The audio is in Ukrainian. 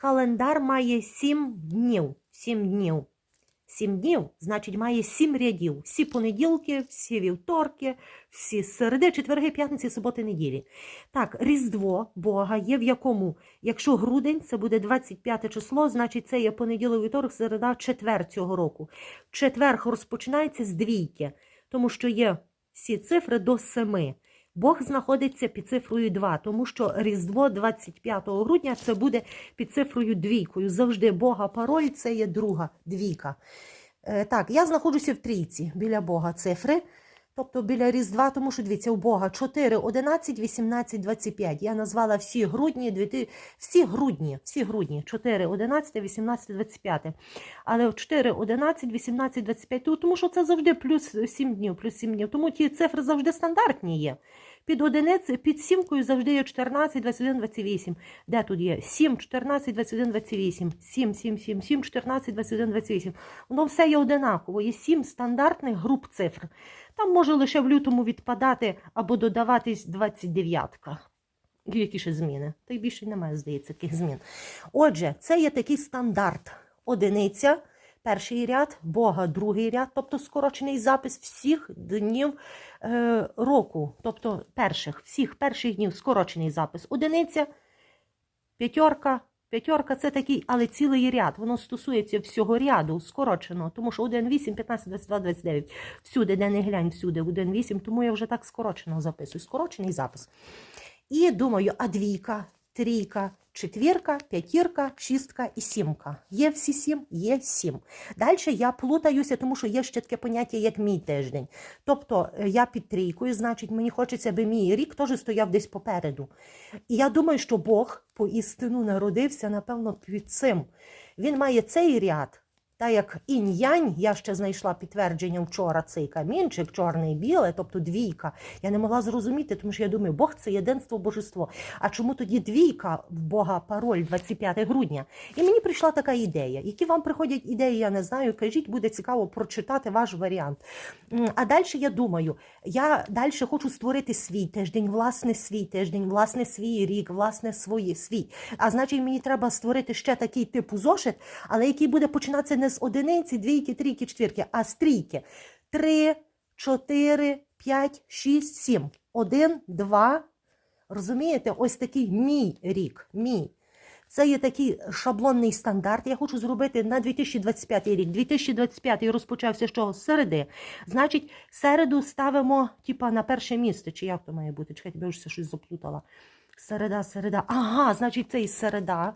Календар має 7 днів. 7 днів. 7 днів, значить, має 7 рядів. Всі понеділки, всі вівторки, всі середи, четверги, п'ятниці, суботи, неділі. Так, Різдво Бога є в якому? Якщо грудень, це буде 25 число, значить це є понеділок, вівторок, середа, четвер цього року. Четверг розпочинається з двійки, тому що є всі цифри до семи. Бог знаходиться під цифрою 2, тому що Різдво 25 грудня це буде під цифрою двійкою. Завжди Бога пароль це є друга двійка. Е, так, я знаходжуся в трійці біля Бога цифри. Тобто біля Різдва, тому що дивіться, у Бога 4, 11, 18, 25. Я назвала всі грудні, всі грудні, всі грудні, 4, 11, 18, 25. Але 4, 11, 18, 25, тому що це завжди плюс 7 днів, плюс 7 днів. Тому ті цифри завжди стандартні є. Під одиниць, під сімкою завжди є 14, 21, 28. Де тут є? 7, 14, 21, 28. 7, 7, 7, 7, 14, 21, 28. Воно все є одинаково. Є 7 стандартних груп цифр. Там може лише в лютому відпадати або додаватись 29-ка. Які ще зміни? Та й більше немає, здається, таких змін. Отже, це є такий стандарт. Одиниця, перший ряд, Бога, другий ряд, тобто скорочений запис всіх днів е, року, тобто перших, всіх перших днів скорочений запис. Одиниця, п'ятерка. П'ятерка це такий, але цілий ряд. Воно стосується всього ряду скорочено, тому що 1, 8, 15, 22, 29. Всюди, де не глянь, всюди 1, 8, тому я вже так скорочено записую. Скорочений запис. І думаю, а двійка, трійка, четвірка, п'ятірка, шістка і сімка. Є всі сім? Є сім. Далі я плутаюся, тому що є ще таке поняття, як мій тиждень. Тобто е, я під трійкою, значить, мені хочеться, аби мій рік теж стояв десь попереду. І я думаю, що Бог поістину народився, напевно, під цим. Він має цей ряд. Та як інь-янь, я ще знайшла підтвердження вчора цей камінчик, чорний і біле, тобто двійка. Я не могла зрозуміти, тому що я думаю, Бог це єдинство божество. А чому тоді двійка в Бога пароль 25 грудня? І мені прийшла така ідея. Які вам приходять ідеї, я не знаю. Кажіть, буде цікаво прочитати ваш варіант. А далі я думаю, я далі хочу створити свій тиждень, власне, свій тиждень, власне, свій рік, власне, свої, свій. А значить, мені треба створити ще такий типу зошит, але який буде починатися не з одиниці, двійки, трійки, четвірки, а з трійки. Три, чотири, п'ять, шість, сім. Один, два. Розумієте, ось такий мій рік. Мій. Це є такий шаблонний стандарт. Я хочу зробити на 2025 рік. 2025 розпочався чого? З середи. Значить, середу ставимо типа, на перше місце. Чи як то має бути? Чекайте, я вже щось заплутала. Середа, середа. Ага, значить, це і середа.